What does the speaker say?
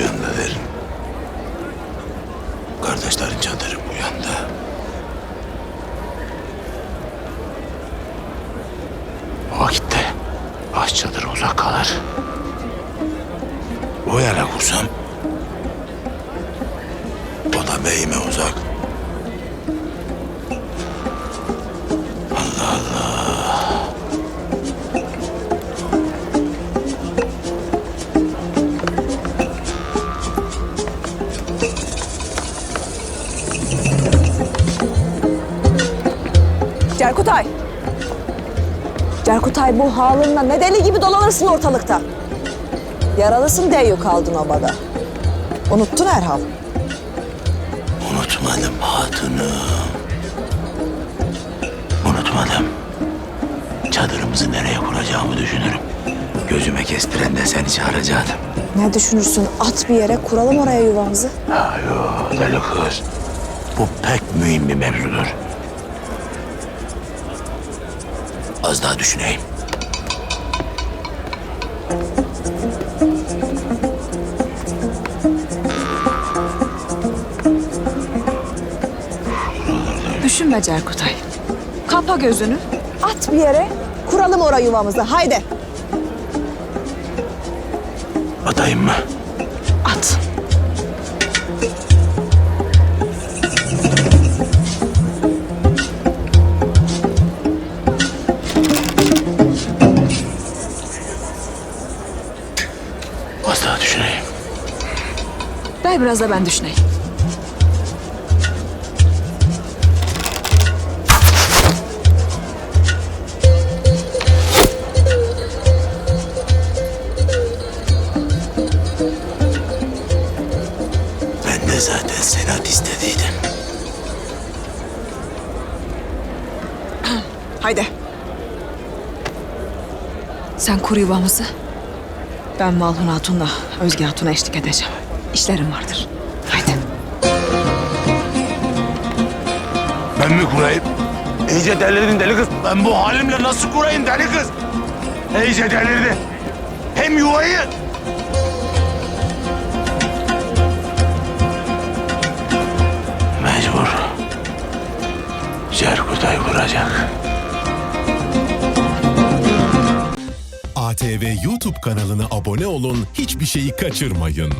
yanda derim. Kardeşlerin çadırı bu yanda. O vakitte aç çadırı uzak kalır. O yana kursam o da beyime uzak. Allah Allah. Cerkutay. Cerkutay bu halınla ne deli gibi dolanırsın ortalıkta. Yaralısın diye kaldın obada. Unuttun herhal. Unutmadım hatunum. Unutmadım. Çadırımızı nereye kuracağımı düşünürüm. Gözüme kestiren de seni çağıracaktım. Ne düşünürsün at bir yere kuralım oraya yuvamızı. Ha yo deli kız. Bu pek mühim bir mevzudur. Az daha düşüneyim. Düşünme Cerkutay. Kapa gözünü. At bir yere kuralım oraya yuvamızı. Haydi. Atayım mı? At. Ver biraz da ben düşüneyim. Ben de zaten senat istediydim. Haydi. Sen kur yuvamızı. Ben Malhun Hatun'la Özge Hatun'a eşlik edeceğim. İşlerim vardır. Haydi. Ben mi kurayım? İyice delirdin deli kız. Ben bu halimle nasıl kurayım deli kız? İyice delirdi. Hem yuvayı... Mecbur. Cerkutay kuracak. ATV YouTube kanalına abone olun, hiçbir şeyi kaçırmayın.